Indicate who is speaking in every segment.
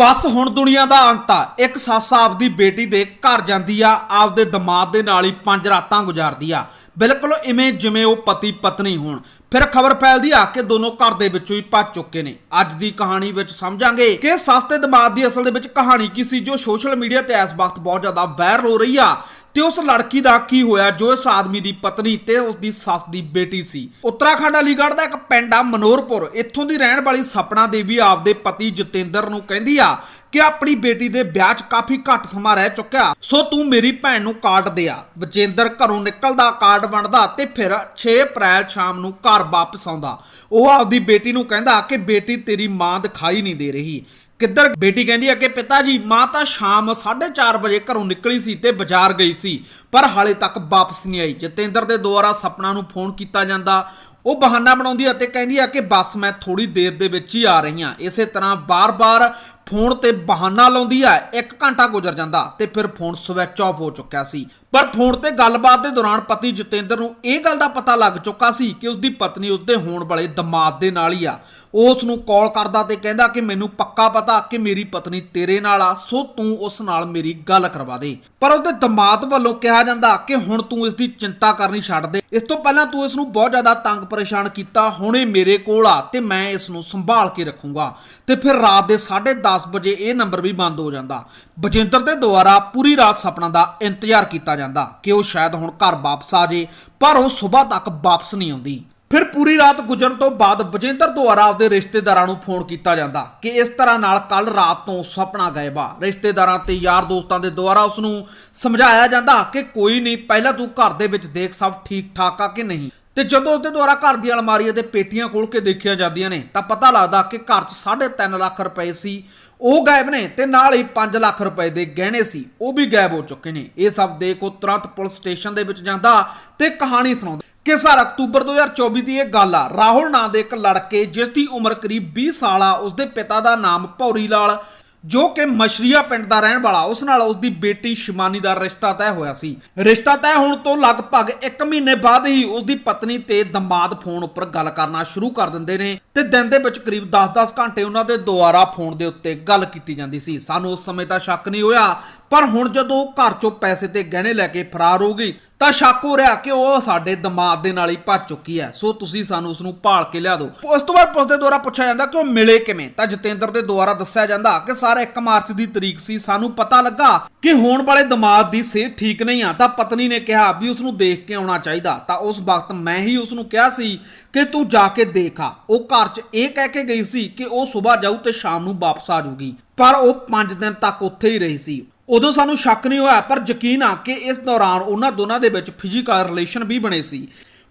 Speaker 1: ਬਸ ਹੁਣ ਦੁਨੀਆ ਦਾ ਅੰਤ ਆ। ਇੱਕ ਸੱਸ ਆਪਦੀ ਬੇਟੀ ਦੇ ਘਰ ਜਾਂਦੀ ਆ, ਆਪਦੇ ਦਮਾਦ ਦੇ ਨਾਲ ਹੀ ਪੰਜ ਰਾਤਾਂ ਗੁਜ਼ਾਰਦੀ ਆ। ਬਿਲਕੁਲ ਇਵੇਂ ਜਿਵੇਂ ਉਹ ਪਤੀ ਪਤਨੀ ਹੋਣ। ਫਿਰ ਖਬਰ ਫੈਲਦੀ ਆ ਕਿ ਦੋਨੋਂ ਘਰ ਦੇ ਵਿੱਚੋਂ ਹੀ ਭੱਜ ਚੁੱਕੇ ਨੇ। ਅੱਜ ਦੀ ਕਹਾਣੀ ਵਿੱਚ ਸਮਝਾਂਗੇ ਕਿ ਸੱਸ ਤੇ ਦਿਮਾਗ ਦੀ ਅਸਲ ਦੇ ਵਿੱਚ ਕਹਾਣੀ ਕੀ ਸੀ, ਜੋ ਸੋਸ਼ਲ ਮੀਡੀਆ ਤੇ ਇਸ ਵਕਤ ਬਹੁਤ ਜ਼ਿਆਦਾ ਵਾਇਰਲ ਹੋ ਰਹੀ ਆ। ਤੇ ਉਸ ਲੜਕੀ ਦਾ ਕੀ ਹੋਇਆ? ਜੋ ਇਸ ਆਦਮੀ ਦੀ ਪਤਨੀ ਤੇ ਉਸ ਦੀ ਸੱਸ ਦੀ ਬੇਟੀ ਸੀ। ਉੱਤਰਾਖੰਡ ਅਲੀਗੜ੍ਹ ਦਾ ਇੱਕ ਪਿੰਡ ਆ ਮਨੋਰਪੁਰ। ਇੱਥੋਂ ਦੀ ਰਹਿਣ ਵਾਲੀ ਸਪਨਾ ਦੇਵੀ ਆਪਦੇ ਪਤੀ ਜਤਿੰਦਰ ਨੂੰ ਕਹਿੰਦੀ ਆ ਕਿ ਆਪਣੀ ਬੇਟੀ ਦੇ ਵਿਆਹ 'ਚ ਕਾਫੀ ਘੱਟ ਸਮਾਂ ਰਹਿ ਚੁੱਕਿਆ। ਸੋ ਤੂੰ ਮੇਰੀ ਭੈਣ ਨੂੰ ਕਾਰਡ ਦੇ ਆ। ਵਿਜੇਂਦਰ ਘਰੋਂ ਨਿਕਲਦਾ ਕਾਰਡ ਵੰਡਦਾ ਤੇ ਫਿਰ 6 ਅਪ੍ਰੈਲ ਸ਼ਾਮ ਨੂੰ ਘਰ ਵਾਪਸ ਆਉਂਦਾ। ਉਹ ਆਪਦੀ ਬੇਟੀ ਨੂੰ ਕਹਿੰਦਾ ਕਿ ਬੇਟੀ ਤੇਰੀ ਮਾਂ ਦਿਖਾਈ ਨਹੀਂ ਦੇ ਰਹੀ। ਕਿੱਧਰ ਬੇਟੀ ਕਹਿੰਦੀ ਆ ਕਿ ਪਿਤਾ ਜੀ, ਮਾਂ ਤਾਂ ਸ਼ਾਮ 4:30 ਵਜੇ ਘਰੋਂ ਨਿਕਲੀ ਸੀ ਤੇ ਬਾਜ਼ਾਰ ਗਈ ਸੀ, ਪਰ ਹਾਲੇ ਤੱਕ ਵਾਪਸ ਨਹੀਂ ਆਈ। ਜਤਿੰਦਰ ਦੇ ਦੁਆਰਾ ਸਪਨਾ ਨੂੰ ਫੋਨ ਕੀਤਾ ਜਾਂਦਾ। ਉਹ ਬਹਾਨਾ ਬਣਾਉਂਦੀ ਆ ਤੇ ਕਹਿੰਦੀ ਆ ਕਿ ਬਸ ਮੈਂ ਥੋੜੀ ਦੇਰ ਦੇ ਵਿੱਚ ਹੀ ਆ ਰਹੀ ਹਾਂ। ਇਸੇ ਤਰ੍ਹਾਂ ਬਾਰ-ਬਾਰ ਫੋਨ ਤੇ ਬਹਾਨਾ ਲਾਉਂਦੀ ਹੈ 1 ਘੰਟਾ ਗੁਜ਼ਰ ਜਾਂਦਾ ਤੇ ਫਿਰ ਫੋਨ ਸਵਿਚ ਆਫ ਹੋ ਚੁੱਕਿਆ ਸੀ। ਪਰ ਫੋਨ ਤੇ ਗੱਲਬਾਤ ਦੇ ਦੌਰਾਨ ਪਤੀ ਜਤਿੰਦਰ ਨੂੰ ਇਹ ਗੱਲ ਦਾ ਪਤਾ ਲੱਗ ਚੁੱਕਾ ਸੀ ਕਿ ਉਸਦੀ ਪਤਨੀ ਉਸਦੇ ਹੋਣ ਵਾਲੇ ਦਮਾਦ ਦੇ ਨਾਲ ਹੀ ਆ। ਉਸ ਨੂੰ ਕਾਲ ਕਰਦਾ ਤੇ ਕਹਿੰਦਾ ਕਿ ਮੈਨੂੰ ਪੱਕਾ ਪਤਾ ਕਿ ਮੇਰੀ ਪਤਨੀ ਤੇਰੇ ਨਾਲ ਆ, ਸੋ ਤੂੰ ਉਸ ਨਾਲ ਮੇਰੀ ਗੱਲ ਕਰਵਾ ਦੇ। ਪਰ ਉਹਦੇ ਦਮਾਦ ਵੱਲੋਂ ਕਿਹਾ ਜਾਂਦਾ ਕਿ ਹੁਣ ਤੂੰ ਇਸ ਦੀ ਚਿੰਤਾ ਕਰਨੀ ਛੱਡ ਦੇ। ਇਸ ਤੋਂ ਪਹਿਲਾਂ ਤੂੰ ਇਸ ਨੂੰ ਬਹੁਤ ਜ਼ਿਆਦਾ ਤੰਗ ਪਰੇਸ਼ਾਨ ਕੀਤਾ, ਹੁਣੇ ਮੇਰੇ ਕੋਲ ਆ ਤੇ ਮੈਂ ਇਸ ਨੂੰ ਸੰਭਾਲ ਕੇ ਰੱਖੂੰਗਾ। ਤੇ ਫਿਰ ਰਾਤ ਦੇ 10:30 ਵਜੇ ਇਹ ਨੰਬਰ ਵੀ ਬੰਦ ਹੋ ਜਾਂਦਾ। ਬਜਿੰਦਰ ਦੇ ਦੁਆਰਾ ਪੂਰੀ ਰਾਤ ਸੁਪਨਾ ਦਾ ਇੰਤਜ਼ਾਰ ਕੀਤਾ ਜਾਂਦਾ ਕਿ ਉਹ ਸ਼ਾਇਦ ਹੁਣ ਘਰ ਵਾਪਸ ਆ ਜੇ, ਪਰ ਉਹ ਸਵੇਰ ਤੱਕ ਵਾਪਸ ਨਹੀਂ ਆਉਂਦੀ। ਫਿਰ ਪੂਰੀ ਰਾਤ ਗੁਜ਼ਰਨ ਤੋਂ ਬਾਅਦ ਬਜਿੰਦਰ ਦੁਆਰਾ ਆਪਦੇ ਰਿਸ਼ਤੇਦਾਰਾਂ ਨੂੰ ਫੋਨ ਕੀਤਾ ਜਾਂਦਾ ਕਿ ਇਸ ਤਰ੍ਹਾਂ ਨਾਲ ਕੱਲ ਰਾਤ ਤੋਂ ਸੁਪਨਾ ਗਾਇਬਾ ਰਿਸ਼ਤੇਦਾਰਾਂ ਤੇ ਯਾਰ ਦੋਸਤਾਂ ਦੇ ਦੁਆਰਾ ਉਸ ਨੂੰ ਸਮਝਾਇਆ ਜਾਂਦਾ ਕਿ ਕੋਈ ਨਹੀਂ, ਪਹਿਲਾਂ ਤੂੰ ਘਰ ਦੇ ਵਿੱਚ ਦੇਖ ਸਭ ਠੀਕ ਠਾਕ ਆ ਕਿ ਨਹੀਂ। ਤੇ ਜਦੋਂ ਉਸਦੇ ਦੁਆਰਾ ਘਰ ਦੀ ਅਲਮਾਰੀ ਅਤੇ ਪੇਟੀਆਂ ਖੋਲ ਕੇ ਦੇਖੀਆਂ ਜਾਂਦੀਆਂ ਨੇ, ਤਾਂ ਪਤਾ ਲੱਗਦਾ ਕਿ ਘਰ 'ਚ 3.5 ਲੱਖ ਰੁਪਏ ਸੀ। ਉਹ ਗਾਇਬ ਨੇ ਤੇ ਨਾਲ ਹੀ 5 ਲੱਖ ਰੁਪਏ ਦੇ ਗਹਿਣੇ ਸੀ। ਉਹ ਵੀ ਗਾਇਬ ਹੋ ਚੁੱਕੇ ਨੇ। ਇਹ ਸਭ ਦੇਖ ਉਹ ਤੁਰੰਤ ਪੁਲਿਸ ਸਟੇਸ਼ਨ ਦੇ ਵਿੱਚ ਜਾਂਦਾ ਤੇ ਕਹਾਣੀ ਸੁਣਾਉਂਦਾ ਕਿ ਸਰ, ਅਕਤੂਬਰ 2024 ਦੀ ਇਹ ਗੱਲ ਆ। ਰਾਹੁਲ ਨਾਂ ਦੇ ਇੱਕ ਲੜਕੇ ਜਿਸ ਦੀ ਉਮਰ ਕਰੀਬ 20 ਸਾਲ ਆ, ਉਸਦੇ ਪਿਤਾ ਦਾ ਨਾਮ ਭੌਰੀ ਲਾਲ ਜੋ ਕਿ ਮਸ਼ਰੀਆ ਪਿੰਡ ਦਾ ਰਹਿਣ ਵਾਲਾ, ਉਸ ਨਾਲ ਉਸ ਦੀ ਬੇਟੀ ਸ਼ਿਮਾਨੀ ਦਾ ਰਿਸ਼ਤਾ ਤੈਅ ਹੋਇਆ ਸੀ। ਰਿਸ਼ਤਾ ਤੈਅ ਹੋਣ ਤੋਂ ਲਗਭਗ 1 ਮਹੀਨੇ ਬਾਅਦ ਹੀ ਉਸ ਦੀ ਪਤਨੀ ਤੇ ਦਮਾਦ ਫੋਨ ਉੱਪਰ ਗੱਲ ਕਰਨਾ ਸ਼ੁਰੂ ਕਰ ਦਿੰਦੇ ਨੇ ਤੇ ਦਿਨ ਦੇ ਵਿੱਚ ਕਰੀਬ 10-10 ਘੰਟੇ ਉਹਨਾਂ ਦੇ ਦੁਆਰਾ ਫੋਨ ਦੇ ਉੱਤੇ ਗੱਲ ਕੀਤੀ ਜਾਂਦੀ ਸੀ। ਸਾਨੂੰ ਉਸ ਸਮੇਂ ਤਾਂ ਸ਼ੱਕ ਨਹੀਂ ਹੋਇਆ, ਪਰ ਹੁਣ ਜਦੋਂ ਘਰ ਚੋਂ ਪੈਸੇ ਤੇ ਗਹਿਣੇ ਲੈ ਕੇ ਫਰਾਰ ਹੋ ਗਈ, ਤਾਂ ਸ਼ੱਕ ਹੋ ਰਿਹਾ ਕਿ ਉਹ ਸਾਡੇ ਦਮਾਦ ਦੇ ਨਾਲ ਹੀ ਭੱਜ ਚੁੱਕੀ ਹੈ। ਸੋ ਤੁਸੀਂ ਸਾਨੂੰ ਉਸ ਨੂੰ ਭਾਲ ਕੇ ਲਿਆ ਦਿਓ। ਉਸ ਤੋਂ ਬਾਅਦ ਪੁਲਿਸ ਦੇ ਦੁਆਰਾ ਪੁੱਛਿਆ ਜਾਂਦਾ ਕਿ ਉਹ ਮਿਲੇ ਕਿਵੇਂ? ਤਾਂ ਜਤਿੰਦਰ ਦੇ ਦੁਆਰਾ ਦੱਸਿਆ ਜਾਂਦਾ ਕਿ ਸਾਰਾ 1 ਮਾਰਚ ਦੀ ਤਰੀਕ ਸੀ। ਸਾਨੂੰ ਪਤਾ ਲੱਗਾ ਕਿ ਹੋਣ ਵਾਲੇ ਦਮਾਦ ਦੀ ਸਿਹਤ ਠੀਕ ਨਹੀਂ ਆ, ਤਾਂ ਪਤਨੀ ਨੇ ਕਿਹਾ ਵੀ ਉਸ ਨੂੰ ਦੇਖ ਕੇ ਆਉਣਾ ਚਾਹੀਦਾ। ਤਾਂ ਉਸ ਵਕਤ ਮੈਂ ਹੀ ਉਸ ਨੂੰ ਕਿਹਾ ਸੀ ਕਿ ਤੂੰ ਜਾ ਕੇ ਦੇਖ ਆ। ਉਹ ਘਰ 'ਚ ਇਹ ਕਹਿ ਕੇ ਗਈ ਸੀ ਕਿ ਉਹ ਸਵੇਰ ਜਾਊ ਤੇ ਸ਼ਾਮ ਨੂੰ ਵਾਪਸ ਆ ਜਾਊਗੀ ਪਰ ਉਹ 5 ਦਿਨ ਤੱਕ ਉੱਥੇ ਹੀ ਰਹੀ ਸੀ। ਉਦੋਂ ਸਾਨੂੰ ਸ਼ੱਕ ਨਹੀਂ ਹੋਇਆ, ਪਰ ਯਕੀਨ ਆ ਕਿ ਇਸ ਦੌਰਾਨ ਉਹਨਾਂ ਦੋਨਾਂ ਦੇ ਵਿੱਚ ਫਿਜ਼ੀਕਲ ਰਿਲੇਸ਼ਨ ਵੀ ਬਣੇ ਸੀ।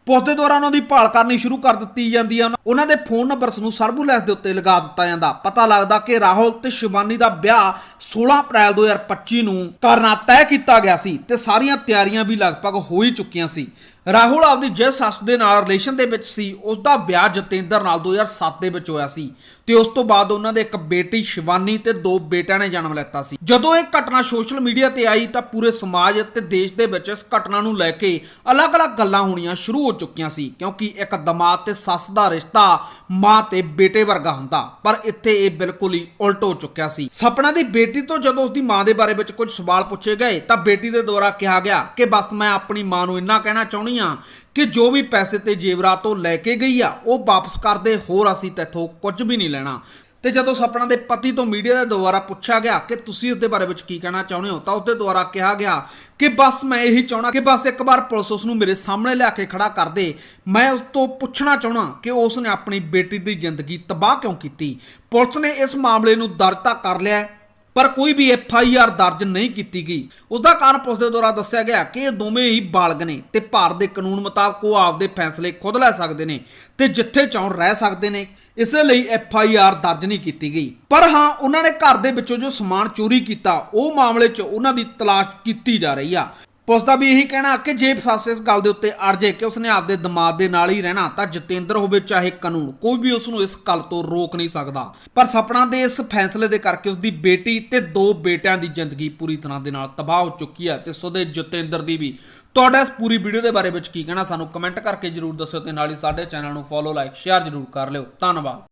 Speaker 1: ਪੁਲਿਸ ਦੇ ਦੁਆਰਾ ਉਹਨਾਂ ਦੀ ਭਾਲ ਕਰਨੀ ਸ਼ੁਰੂ ਕਰ ਦਿੱਤੀ ਜਾਂਦੀ ਹੈ ਉਹਨਾਂ ਦੇ ਫੋਨ ਨੰਬਰਸ ਨੂੰ ਸਰਬੂਲੈਂਸ ਦੇ ਉੱਤੇ ਲਗਾ ਦਿੱਤਾ ਜਾਂਦਾ। ਪਤਾ ਲੱਗਦਾ ਕਿ ਰਾਹੁਲ ਤੇ ਸ਼ਿਵਾਨੀ ਦਾ ਵਿਆਹ 16 ਅਪ੍ਰੈਲ 2025 ਨੂੰ ਕਰਨਾ ਤੈਅ ਕੀਤਾ ਗਿਆ ਸੀ ਤੇ ਸਾਰੀਆਂ ਤਿਆਰੀਆਂ ਵੀ ਲਗਭਗ ਹੋ ਹੀ ਚੁੱਕੀਆਂ ਸੀ। ਰਾਹੁਲ ਆਪਦੀ ਜਿਸ ਸੱਸ ਦੇ ਨਾਲ ਰਿਲੇਸ਼ਨ ਦੇ ਵਿੱਚ ਸੀ ਉਸ ਦਾ ਵਿਆਹ ਜਤਿੰਦਰ ਨਾਲ 2007 ਦੇ ਵਿੱਚ ਹੋਇਆ ਸੀ ਤੇ ਉਸ ਤੋਂ ਬਾਅਦ ਉਹਨਾਂ ਦੇ ਇੱਕ ਬੇਟੀ ਸ਼ਿਵਾਨੀ ਤੇ ਦੋ ਬੇਟਿਆਂ ਨੇ ਜਨਮ ਲਿੱਤਾ ਸੀ। ਜਦੋਂ ਇਹ ਘਟਨਾ ਸੋਸ਼ਲ ਮੀਡੀਆ ਤੇ ਆਈ ਤਾਂ ਪੂਰੇ ਸਮਾਜ ਅਤੇ ਦੇਸ਼ ਦੇ ਵਿੱਚ ਇਸ ਘਟਨਾ ਨੂੰ ਲੈ ਕੇ ਅਲੱਗ-ਅਲੱਗ ਗੱਲਾਂ ਹੋਣੀਆਂ ਸ਼ੁਰੂ ਹੋ ਚੁੱਕੀਆਂ ਸੀ, ਕਿਉਂਕਿ ਇੱਕ ਦਮਾਦ ਤੇ ਸੱਸ ਦਾ ਰਿਸ਼ਤਾ ਮਾਂ ਤੇ ਬੇਟੇ ਵਰਗਾ ਹੁੰਦਾ, ਪਰ ਇੱਥੇ ਇਹ ਬਿਲਕੁਲ ਹੀ ਉਲਟ ਹੋ ਚੁੱਕਿਆ ਸੀ। ਸਪਨਾ ਦੀ ਬੇਟੀ ਤੋਂ ਜਦੋਂ ਉਸ ਦੀ ਮਾਂ ਦੇ ਬਾਰੇ ਵਿੱਚ ਕੁਝ ਸਵਾਲ ਪੁੱਛੇ ਗਏ ਤਾਂ ਬੇਟੀ ਦੇ ਦੁਆਰਾ ਕਿਹਾ ਗਿਆ ਕਿ, ਬਸ ਮੈਂ ਆਪਣੀ ਮਾਂ ਨੂੰ ਇੰਨਾ ਕਹਿਣਾ ਚਾਹੁੰਦੀ ਆ ਕਿ ਜੋ ਵੀ ਪੈਸੇ ਤੇ ਜੇਵਰਾਤ ਤੋਂ ਲੈ ਕੇ ਗਈ ਆ, ਉਹ ਵਾਪਸ ਕਰ ਦੇ, ਹੋਰ ਅਸੀਂ ਤੇਥੋਂ ਕੁਝ ਵੀ ਨਹੀਂ ਲੈਣਾ। ਤੇ ਜਦੋਂ ਸਪਨਾ ਦੇ ਪਤੀ ਤੋਂ ਮੀਡੀਆ ਦੇ ਦੁਆਰਾ ਪੁੱਛਿਆ ਗਿਆ ਕਿ ਤੁਸੀਂ ਇਸ ਦੇ ਬਾਰੇ ਵਿੱਚ ਕੀ ਕਹਿਣਾ ਚਾਹੁੰਦੇ ਹੋ, ਤਾਂ ਉਸ ਦੇ ਦੁਆਰਾ ਕਿਹਾ ਗਿਆ ਕਿ ਬਸ ਮੈਂ ਇਹੀ ਚਾਹਣਾ ਕਿ ਬਸ ਇੱਕ ਵਾਰ ਪੁਲਿਸ ਉਸ ਨੂੰ ਮੇਰੇ ਸਾਹਮਣੇ ਲਿਆ ਕੇ ਖੜਾ ਕਰ ਦੇ। ਮੈਂ ਉਸ ਤੋਂ ਪੁੱਛਣਾ ਚਾਹਣਾ ਕਿ ਉਸ ਨੇ ਆਪਣੀ ਬੇਟੀ ਦੀ ਜ਼ਿੰਦਗੀ ਤਬਾਹ ਕਿਉਂ ਕੀਤੀ? ਪੁਲਿਸ ਨੇ ਇਸ ਮਾਮਲੇ ਨੂੰ ਦਰਜ ਤਾਂ ਕਰ ਲਿਆ ਪਰ ਕੋਈ ਵੀ ਐਫ ਆਈ ਆਰ ਦਰਜ ਨਹੀਂ ਕੀਤੀ ਗਈ। ਉਸ ਦਾ ਕਾਰਨ ਪੁਲਿਸ ਦੇ ਦੁਆਰਾ ਦੱਸਿਆ ਗਿਆ ਕਿ ਇਹ ਦੋਵੇਂ ਹੀ ਬਾਲਗ ਨੇ ਤੇ ਭਾਰਤ ਦੇ ਕਾਨੂੰਨ ਮੁਤਾਬਕ ਉਹ ਆਪਦੇ ਫੈਸਲੇ ਖੁਦ ਲੈ ਸਕਦੇ ਨੇ ਤੇ ਜਿੱਥੇ ਚਾਹਣ ਰਹਿ ਸਕਦੇ ਨੇ, ਇਸੇ ਲਈ ਐਫ ਆਈ ਆਰ ਦਰਜ ਨਹੀਂ ਕੀਤੀ ਗਈ। ਪਰ ਹਾਂ, ਉਹਨਾਂ ਨੇ ਘਰ ਦੇ ਵਿੱਚੋਂ ਜੋ ਸਮਾਨ ਚੋਰੀ ਕੀਤਾ, ਉਹ ਮਾਮਲੇ 'ਚ ਉਹਨਾਂ ਦੀ ਤਲਾਸ਼ ਕੀਤੀ ਜਾ ਰਹੀ ਆ। ਪੁਲਿਸ ਦਾ ਵੀ ਇਹੀ ਕਹਿਣਾ ਕਿ ਜੇ ਸੱਸ ਇਸ ਗੱਲ ਦੇ ਉੱਤੇ ਅਰਜੇ ਕਿ ਉਸਨੇ ਆਪਦੇ ਦਿਮਾਗ ਦੇ ਨਾਲ ਹੀ ਰਹਿਣਾ, ਤਾਂ ਜਤਿੰਦਰ ਹੋਵੇ ਚਾਹੇ ਕਾਨੂੰਨ, ਕੋਈ ਵੀ ਉਸ ਨੂੰ ਇਸ ਗੱਲ ਤੋਂ ਰੋਕ ਨਹੀਂ ਸਕਦਾ। ਪਰ ਸਪਨਾ ਦੇ ਇਸ ਫੈਸਲੇ ਦੇ ਕਰਕੇ ਉਸਦੀ ਬੇਟੀ ਤੇ ਦੋ ਬੇਟਿਆਂ ਦੀ ਜ਼ਿੰਦਗੀ ਪੂਰੀ ਤਰ੍ਹਾਂ ਦੇ ਨਾਲ ਤਬਾਹ ਹੋ ਚੁੱਕੀ ਹੈ ਤੇ ਸੋਦੇ ਜਤਿੰਦਰ ਦੀ ਵੀ। ਤੁਹਾਡਾ ਇਸ ਪੂਰੀ ਵੀਡੀਓ ਦੇ ਬਾਰੇ ਵਿੱਚ ਕੀ ਕਹਿਣਾ? ਸਾਨੂੰ ਕਮੈਂਟ ਕਰਕੇ ਜਰੂਰ ਦੱਸਿਓ ਤੇ ਨਾਲ ਹੀ ਸਾਡੇ ਚੈਨਲ ਨੂੰ ਫੋਲੋ ਲਾਈਕ ਸ਼ੇਅਰ ਜਰੂਰ ਕਰ ਲਿਓ। ਧੰਨਵਾਦ।